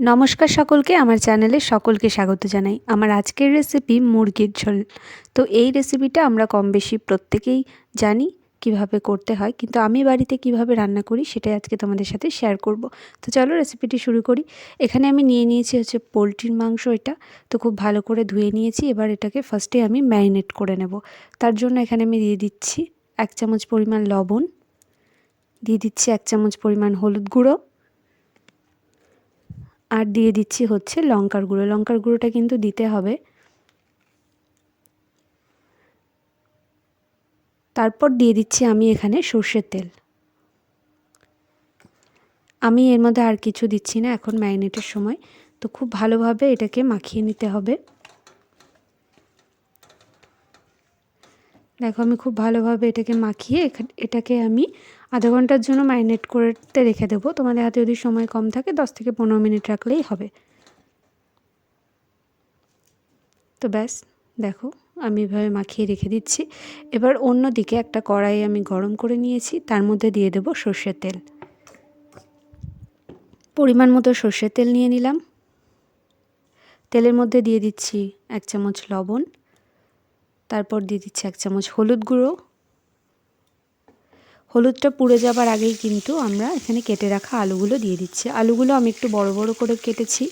নমস্কার সকলকে, আমার চ্যানেলে সকলকে স্বাগত জানাই। আমার আজকের রেসিপি মুরগির ঝোল। তো এই রেসিপিটা আমরা কম বেশি প্রত্যেকেই জানি কীভাবে করতে হয়, কিন্তু আমি বাড়িতে কীভাবে রান্না করি সেটাই আজকে তোমাদের সাথে শেয়ার করব। তো চলো রেসিপিটি শুরু করি। এখানে আমি নিয়ে নিয়েছি হচ্ছে পোলট্রির মাংস এটা। তো খুব ভালো করে ধুয়ে নিয়েছি, এবার এটাকে ফার্স্টে আমি ম্যারিনেট করে নেব। তার জন্য এখানে আমি দিয়ে দিচ্ছি এক চামচ পরিমাণ লবণ, দিয়ে দিচ্ছি এক চামচ পরিমাণ হলুদ গুঁড়ো আর দিয়ে দিচ্ছি হচ্ছে লঙ্কার গুঁড়ো। লঙ্কার গুঁড়োটা কিন্তু দিতে হবে। তারপর দিয়ে দিচ্ছি আমি এখানে সর্ষের তেল। আমি এর মধ্যে আর কিছু দিচ্ছি না, এখন ম্যারিনেটের সময়। তো খুব ভালোভাবে এটাকে মাখিয়ে নিতে হবে। দেখো, আমি খুব ভালোভাবে এটাকে মাখিয়ে এটাকে আমি আধা ঘণ্টার জন্য ম্যারিনেট করতে রেখে দেবো। তোমাদের হাতে যদি সময় কম থাকে, দশ থেকে পনেরো মিনিট রাখলেই হবে। তো ব্যাস, দেখো, আমি এভাবে মাখিয়ে রেখে দিচ্ছি। এবার অন্য দিকে একটা কড়াই আমি গরম করে নিয়েছি, তার মধ্যে দিয়ে দেবো সর্ষের তেল। পরিমাণ মতো সর্ষের তেল নিয়ে নিলাম। তেলের মধ্যে দিয়ে দিচ্ছি এক চামচ লবণ। তারপর দিয়ে দিচ্ছি এক চামচ হলুদ গুঁড়ো। হলুদটা পুড়ে যাবার আগেই কিন্তু আমরা এখানে কেটে রাখা আলুগুলো দিয়ে দিচ্ছি। আলুগুলো আমি একটু বড় বড় করে কেটেছি।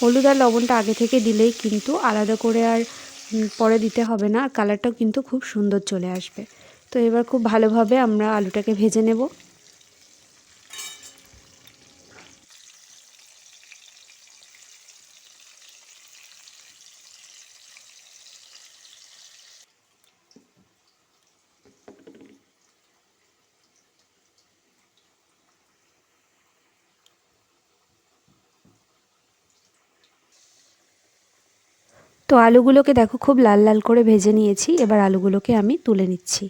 হলুদ আর লবণটা আগে থেকে দিলেই কিন্তু আলাদা করে আর পরে দিতে হবে না। আর কালারটাও কিন্তু খুব সুন্দর চলে আসবে। তো এবার খুব ভালোভাবে আমরা আলুটাকে ভেজে নেব। তো আলুগুলোকে দেখো, খুব লাল লাল করে ভেজে নিয়েছি। এবার আলুগুলোকে আমি তুলে নিচ্ছি।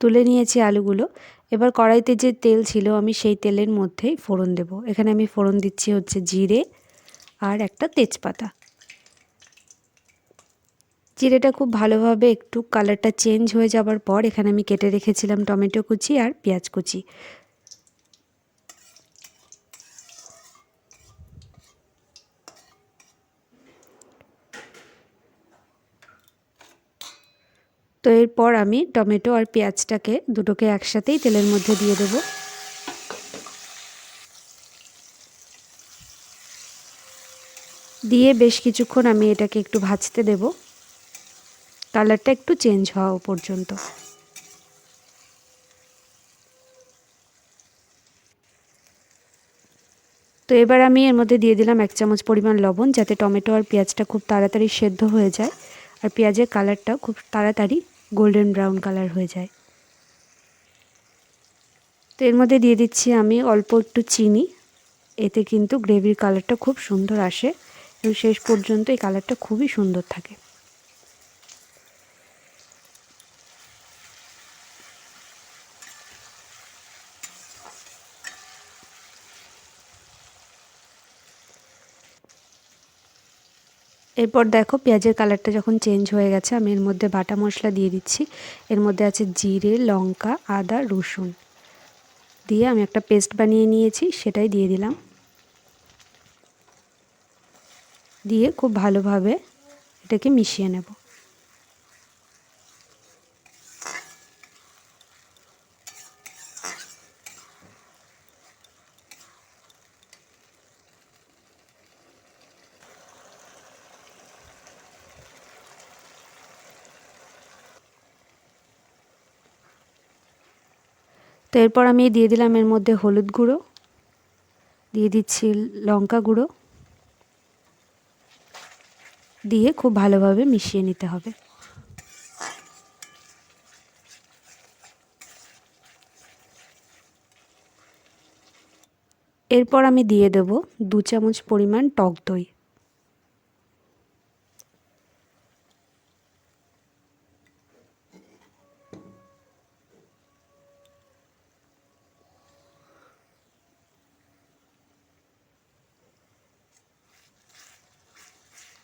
তুলে নিয়েছি আলুগুলো। এবার কড়াইতে যে তেল ছিল, আমি সেই তেলের মধ্যেই ফোড়ন দেব। এখানে আমি ফোড়ন দিচ্ছি হচ্ছে জিরে আর একটা তেজপাতা। জিরেটা খুব ভালোভাবে একটু কালারটা চেঞ্জ হয়ে যাবার পর এখানে আমি কেটে রেখেছিলাম টমেটো কুচি আর পেঁয়াজ কুচি। তো এরপর আমি টমেটো আর পেঁয়াজটাকে দুটোকে একসাথেই তেলের মধ্যে দিয়ে দেব। দিয়ে বেশ কিছুক্ষণ আমি এটাকে একটু ভাজতে দেব। কালারটা একটু চেঞ্জ হওয়া পর্যন্ত। তো এবার আমি এর মধ্যে দিয়ে দিলাম এক চামচ পরিমাণ লবণ, যাতে টমেটো আর পেঁয়াজটা খুব তাড়াতাড়ি সেদ্ধ হয়ে যায়। আর পেঁয়াজের কালারটাও খুব তাড়াতাড়ি গোল্ডেন ব্রাউন কালার হয়ে যায়। তো এর মধ্যে দিয়ে দিচ্ছি আমি অল্প একটু চিনি। এতে কিন্তু গ্রেভির কালারটা খুব সুন্দর আসে এবং শেষ পর্যন্ত এই কালারটা খুবই সুন্দর থাকে। এরপর দেখো পেঁয়াজের কালারটা যখন চেঞ্জ হয়ে গেছে, আমি এর মধ্যে বাটা মশলা দিয়ে দিচ্ছি। এর মধ্যে আছে জিরে, লঙ্কা, আদা, রসুন। দিয়ে আমি একটা পেস্ট বানিয়ে নিয়েছি, সেটাই দিয়ে দিলাম। দিয়ে খুব ভালোভাবে এটাকে মিশিয়ে নেব। তো এরপর আমি দিয়ে দিলাম এর মধ্যে হলুদ গুঁড়ো, দিয়ে দিচ্ছি লঙ্কা গুঁড়ো, দিয়ে খুব ভালোভাবে মিশিয়ে নিতে হবে। এরপর আমি দিয়ে দেব দু চামচ পরিমাণ টক দই।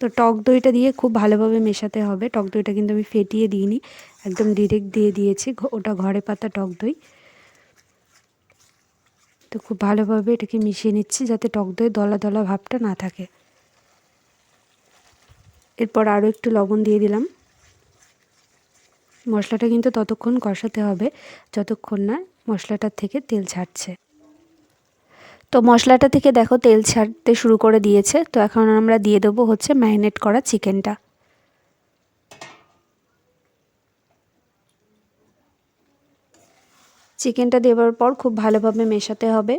তো টক দইটা দিয়ে খুব ভালোভাবে মেশাতে হবে। টক দইটা কিন্তু আমি ফেটিয়ে দিইনি, একদম ডিরেক্ট দিয়ে দিয়েছি ওটা ঘরে পাতা টক দই। তো খুব ভালোভাবে এটাকে মিশিয়ে নিচ্ছি যাতে টক দই দলা দলা ভাবটা না থাকে। এরপর আরও একটু লবণ দিয়ে দিলাম। মশলাটা কিন্তু ততক্ষণ কষাতে হবে, যতক্ষণ না মশলাটার থেকে তেল ছাড়ছে। তো মশলাটা থেকে দেখো তেল ছাড়তে শুরু করে দিয়েছে। তো এখন আমরা দিয়ে দেবো হচ্ছে ম্যারিনেট করা চিকেনটা। চিকেনটা দেওয়ার পর খুব ভালোভাবে মেশাতে হবে।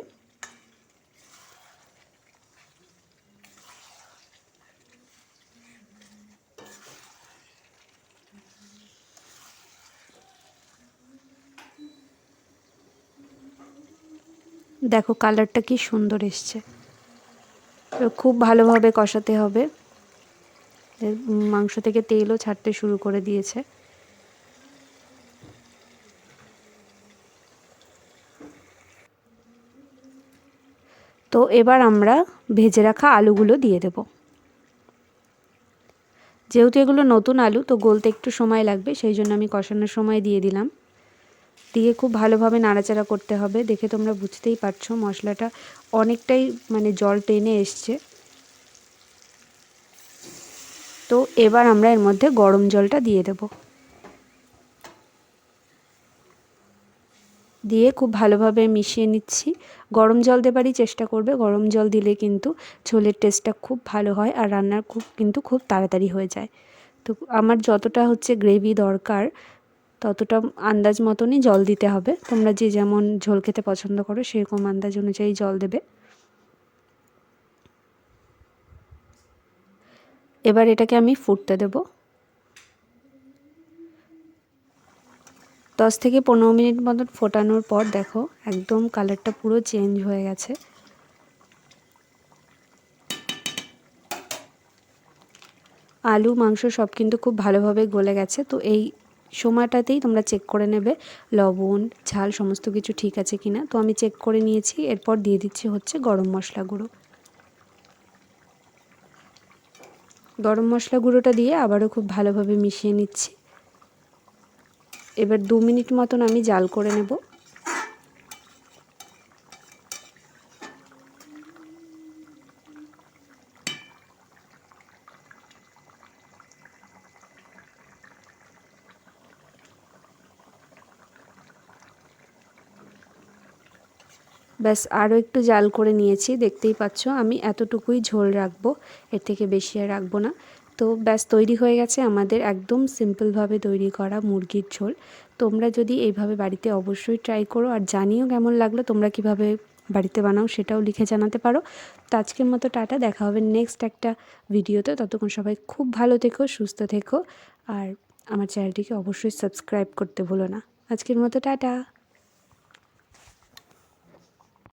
দেখো কালারটা কি সুন্দর এসছে। খুব ভালোভাবে কষাতে হবে। মাংস থেকে তেলও ছাড়তে শুরু করে দিয়েছে। তো এবার আমরা ভেজে রাখা আলুগুলো দিয়ে দেব। যেহেতু এগুলো নতুন আলু, তো গলতে একটু সময় লাগবে, সেই জন্য আমি কষানোর সময় দিয়ে দিলাম। দিয়ে খুব ভালোভাবে নাড়াচাড়া করতে হবে। দেখে তোমরা বুঝতেই পারছ মশলাটা অনেকটাই মানে জল টেনে এসছে। তো এবার আমরা এর মধ্যে গরম জলটা দিয়ে দেব। দিয়ে খুব ভালোভাবে মিশিয়ে নিচ্ছি। গরম জল দেবারই চেষ্টা করবে। গরম জল দিলে কিন্তু ঝোলের টেস্টটা খুব ভালো হয় আর রান্নার খুব কিন্তু খুব তাড়াতাড়ি হয়ে যায়। তো আমার যতটা হচ্ছে গ্রেভি দরকার ততটা আন্দাজ মতনই জল দিতে হবে। তোমরা যে যেমন ঝোল খেতে পছন্দ করো, সেরকম আন্দাজ অনুযায়ী জল দেবে। এবার এটাকে আমি ফুটতে দেব। দশ থেকে পনেরো মিনিট মতন ফোটানোর পর দেখো, একদম কালারটা পুরো চেঞ্জ হয়ে গেছে। আলু, মাংস সব কিন্তু খুব ভালোভাবে গলে গেছে। তো এই সময়টাতেই তোমরা চেক করে নেবে, লবণ, ঝাল সমস্ত কিছু ঠিক আছে কিনা। তো আমি চেক করে নিয়েছি, এরপর দিয়ে দিচ্ছি হচ্ছে গরম মশলা গুঁড়ো। গরম মশলা গুঁড়োটা দিয়ে আবারও খুব ভালোভাবে মিশিয়ে নিচ্ছি। এবার দু মিনিট মতন আমি জাল করে নেব। ব্যাস আরও একটু জাল করে নিয়েছি, দেখতেই পাচ্ছ, আমি এতটুকুই ঝোল রাখব, এর থেকে বেশি আর রাখব না। তো ব্যাস, তৈরি হয়ে গেছে আমাদের একদম সিম্পলভাবে তৈরি করা মুরগির ঝোল। তোমরা যদি এইভাবে বাড়িতে অবশ্যই ট্রাই করো, আর জানিও কেমন লাগল, তোমরা কীভাবে বাড়িতে বানাও সেটাও লিখে জানাতে পারো। তো আজকের মতো টাটা, দেখা হবে নেক্সট একটা ভিডিওতে, ততক্ষণ সবাই খুব ভালো থেকো, সুস্থ থেকো, আর আমার চ্যানেলটিকে অবশ্যই সাবস্ক্রাইব করতে ভুলো না। আজকের মতো টাটা।